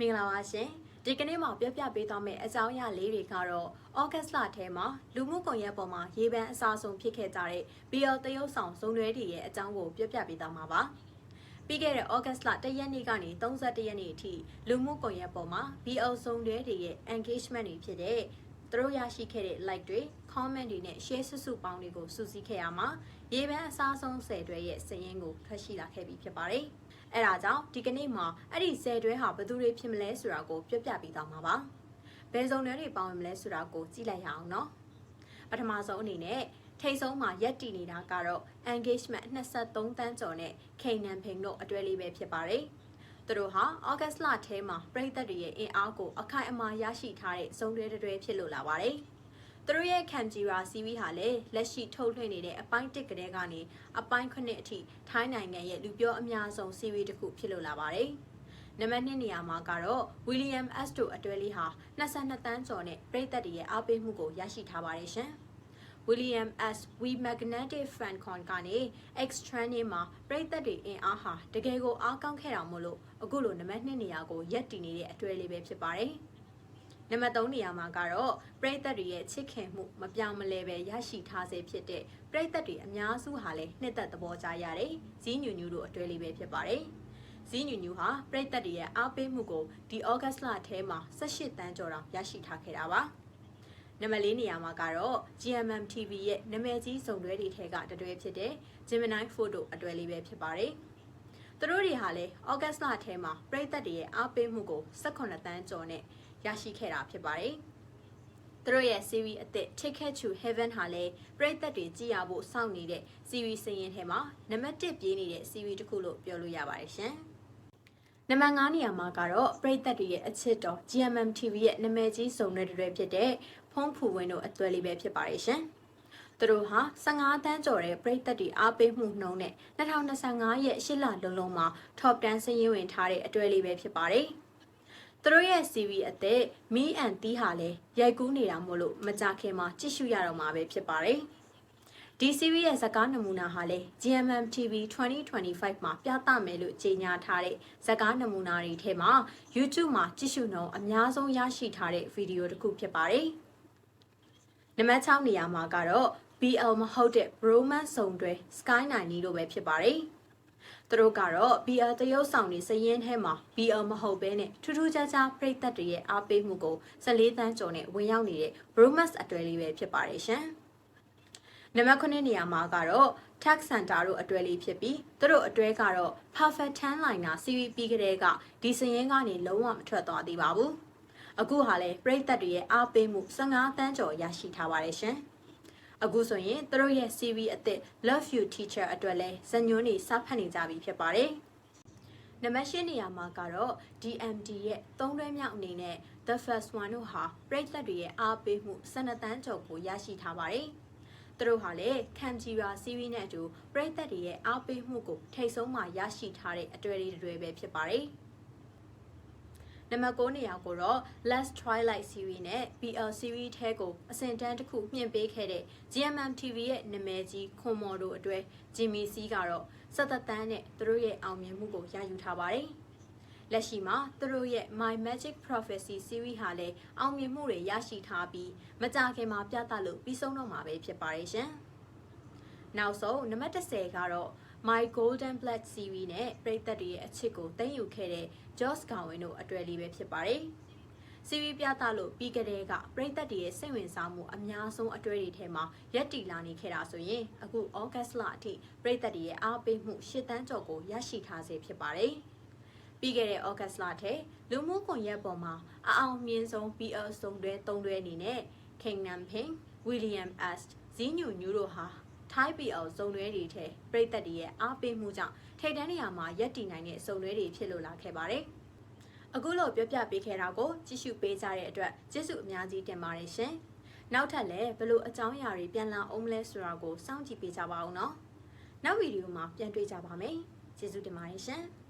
မင်္ဂလာပါရှင်ဒီကနေ့မှာပြပြပေးသွားမယ့်အကြောင်းအရာလေးတွေကတော့ဩဂတ်လထဲမှာလူမှုကွန်ရက်ပေါ်မှာရေပန်းအစားဆုံးဖြစ်ခဲ့ကြတဲ့ BL တရုတ်ဆောင်ဇုံရွဲတွေရဲ့အကြောင်းကိုပြပြပေးသွားမှာပါပြီးခဲ့တဲ့ဩဂတ်လ1ရက်နေ့ကနေ31ရက်နေ့အထိလူမှုကွန်ရက်ပေါ်မှာ BL ဇုံရွဲတွေရဲ့ engagement တွေဖြစ်တဲ့သူတို့ရရှိခဲ့တဲ့ like တွေ comment တွေနဲ့ share စုစုပေါင်းတွေကိုစုစည်းခဲ့ရမှာ ရေပန်းအစားဆုံး10တွဲရဲ့စာရင်းကိုထွက်ရှိလာခဲ့ပြီဖြစ်ပါတယ်။အဲဒါကြောင့်ဒီကနေ့မှာအဲ့ဒီ10တွဲဟာဘယ်သူတွေဖြစ်မလဲဆိုတာကိုပြပြပေးသွားမှာပါ။ဘယ်စုံတွဲတွေပေါဝင်မလဲဆိုတာကိုကြည့်လိုက်ရအောင်နော်။ပထမဆုံးအနေနဲ့ထိတ်ဆုံးမှာရက်တည်နေတာကတော့ engagement 23တန်းကျော်နဲ့ခိန်နန်ဖိန်တို့အတွဲလေးပဲဖြစ်ပါတယ်။သူတို့ဟာဩဂတ်လထဲမှာပြည်သက်တွေရဲ့အင်အားကိုအခိုင်အမာရရှိထားတဲ့စုံတွဲတွဲဖြစ်လို့လာပါတယ်။ သူတို့ရဲ့ခံဂျီရာစီဗီဟာလည်းလက်ရှိထုတ်လွှင့်နေတဲ့အပိုင်း1ကလေးကနေအပိုင်း9အထိထိုင်းနိုင်ငံရဲ့လူပြောအများဆုံးစီဗီတစ်ခုဖြစ်လို့လာပါတယ်။နံပါတ်2နေရာမှာကတော့ William S တို့အတွဲလေးဟာ22တန်းကျော်နဲ့ပြည်သက်တွေရဲ့အားပေးမှုကိုရရှိထားပါတယ်ရှင်။ William S We Magnetic Fan Con ကနေ Extra နေမှာပြည်သက်တွေအင်အားဟာတကယ်ကိုအားကောင်းခဲ့တာမို့လို့အခုလိုနံပါတ်2နေရာကိုရက်တည်နေတဲ့အတွဲလေးပဲဖြစ်ပါတယ်။ နံပါတ်3နေရာမှာကတော့ပရိသတ်တွေရဲ့ချစ်ခင်မှုမပြောင်းမလဲပဲရရှိထားစေဖြစ်တဲ့ပရိသတ်တွေအများစုဟာလည်းနှစ်သက်သဘောကျရတဲ့ဇီးညူညူတို့အတွဲလေးပဲဖြစ်ပါတယ်။ဇီးညူညူဟာပရိသတ်တွေရဲ့အားပေးမှုကိုဒီဩဂတ်လထဲမှာ18တန်းကျော်တောင်ရရှိထားခဲ့တာပါ။နံပါတ်၄နေရာမှာကတော့ GMM TV ရဲ့နာမည်ကြီးစုံတွဲတွေထဲကတတွဲဖြစ်တဲ့ Gemini Photo အတွဲလေးပဲဖြစ်ပါတယ်။ သူတို့တွေဟာလည်းဩဂတ်လထဲမှာပရိသတ်တွေရဲ့အားပေးမှုကို18တန်းကျော်နဲ့ရရှိခဲ့တာဖြစ်ပါတယ်။သူတို့ရဲ့ series အသစ် Ticket to Heaven ဟာလည်းပရိသတ်တွေကြည့်ရဖို့စောင့်နေတဲ့ series စရင်ထဲမှာနံပါတ်1ပြေးနေတဲ့ series တစ်ခုလို့ပြောလို့ရပါတယ်ရှင်။နံပါတ်5နေရာမှာကတော့ပရိသတ်တွေရဲ့အချစ်တော် GMM TV ရဲ့နာမည်ကြီးစုံတဲ့တွေဖြစ်တဲ့ဖုံးဖူဝင်းတို့အသွဲလေးပဲဖြစ်ပါတယ်ရှင်။ သူတို့ဟာ15တန်းကျော်တဲ့ပြည်သက်တွေအားပေးမှုနှုန်းနဲ့2025ရဲ့ရှစ်လလုံးလုံးမှာ top 10စရင်းဝင်ထားတဲ့အတွဲလေးပဲဖြစ်ပါတယ်။သူတို့ရဲ့ CV အသက် Me and T ဟာလည်းရိုက်ကူးနေတာမို့လို့မကြခင်မှာကြည့်ရှုရတော့မှာပဲဖြစ်ပါတယ်။ဒီ CV ရဲ့ဇာတ်ကားနမူနာဟာလည်း GMM TV 2025မှာပြသမယ်လို့ကြေညာထားတဲ့ဇာတ်ကားနမူနာတွေထဲမှာ YouTube မှာကြည့်ရှုနှုန်းအများဆုံးရရှိထားတဲ့ဗီဒီယိုတစ်ခုဖြစ်ပါတယ်။နံပါတ်6နေရာမှာကတော့ BL မဟုတ်တဲ့ Bromance စုံတွဲ Sky 9နီလို့ပဲဖြစ်ပါတယ်။သူတို့ကတော့ BL တရုတ်ဆောင်နေစရင်ထဲမှာ BL မဟုတ်ဘဲနဲ့ထူးထူးခြားခြားပြိသက်တွေရဲ့အားပေးမှုကို14တန်းကျော်နဲ့ဝင်ရောက်နေတဲ့ Bromas အတွဲလေးပဲဖြစ်ပါတယ်ရှင်။နံပါတ်9နေရာမှာကတော့ Tax Center တို့အတွဲလေးဖြစ်ပြီးသူတို့အတွဲကတော့ Perfect Tan Liner CVP ကလေးကဒီစရင်ကနေလုံးဝမထွက်သွားသေးပါဘူး။အခုဟာလဲပြိသက်တွေရဲ့အားပေးမှု15တန်းကျော်ရရှိထားပါတယ်ရှင်။ အခုဆိုရင်သူတို့ရဲ့ CV အသစ် Love You Teacher အတွက်လဲဇညွန်းနေစဖတ်နေကြပြီဖြစ်ပါတယ်။နံပါတ်၈နေရာမှာကတော့ DMD ရဲ့သုံးတွဲမြောက်အနေနဲ့ The First One တို့ဟာပြိသက်တွေရဲ့အားပေးမှု12တန်းကျော်ကိုရရှိထားပါတယ်။သူတို့ဟာလည်းခံကြီးရာ CV နဲ့အတူပြိသက်တွေရဲ့အားပေးမှုကိုထိတ်ဆုံးမှရရှိထားတဲ့အတွေ့အကြုံတွေပဲဖြစ်ပါတယ်။ နံပါတ်9နေရာကိုတော့ Last Twilight Series နဲ့ BL Series ထဲကိုအဆင့်တန်းတစ်ခုမြင့်ပေးခဲ့တဲ့ GMM TV ရဲ့နာမည်ကြီးခွန်မော်တို့အတွဲ Jimmy C ကတော့စက်သက်တန်းနဲ့သူတို့ရဲ့အောင်မြင်မှုကိုရယူထားပါတယ်။လက်ရှိမှာသူတို့ရဲ့ My Magic Prophecy Series ဟာလည်းအောင်မြင်မှုတွေရရှိထားပြီးမကြခင်မှာပြသလို့ပြီးဆုံးတော့မှာပဲဖြစ်ပါတယ်ရှင်။နောက်ဆုံးနံပါတ်10ကတော့ My Golden Blood series နဲ့ပရိသတ်တွေရဲ့အချစ်ကိုသိမ်းယူခဲ့တဲ့ Joss Garwin တို့အတွဲလေးပဲဖြစ်ပါတယ်။ series ပြသလို့ပြီးကြတဲ့ကပရိသတ်တွေရဲ့စိတ်ဝင်စားမှုအများဆုံးအတွဲတွေထဲမှာရက်တီလာနေခဲ့တာဆိုရင်အခု August လအထိပရိသတ်တွေရဲ့အားပေးမှု၈တန်းကျော်ကိုရရှိထားစေဖြစ်ပါတယ်။ပြီးခဲ့တဲ့ August လထဲလူမှုကွန်ရက်ပေါ်မှာအအောင်မြင်ဆုံး BL စုံတွဲ၃တွဲအနေနဲ့ Kingdom Pink, William S, ဇီးညူညူတို့ဟာ ထိုင်း BL စုံတွဲတွေထဲပြည်သက်တွေရဲ့အားပေးမှုကြောင့်ထိပ်တန်းနေရာမှာရက်တည်နိုင်တဲ့စုံတွဲတွေဖြစ်လို့လာခဲ့ပါတယ်။အခုလိုပြောပြပေးခဲ့တာကိုကြည့်ရှုပေးကြတဲ့အတွက်ကျေးဇူးအများကြီးတင်ပါတယ်ရှင်။နောက်ထပ်လည်းဘယ်လိုအကြောင်းအရာတွေပြန်လာအောင်မလဲဆိုတာကိုစောင့်ကြည့်ပေးကြပါဦးနော်။နောက်ဗီဒီယိုမှာပြန်တွေ့ကြပါမယ်။ကျေးဇူးတင်ပါတယ်ရှင်။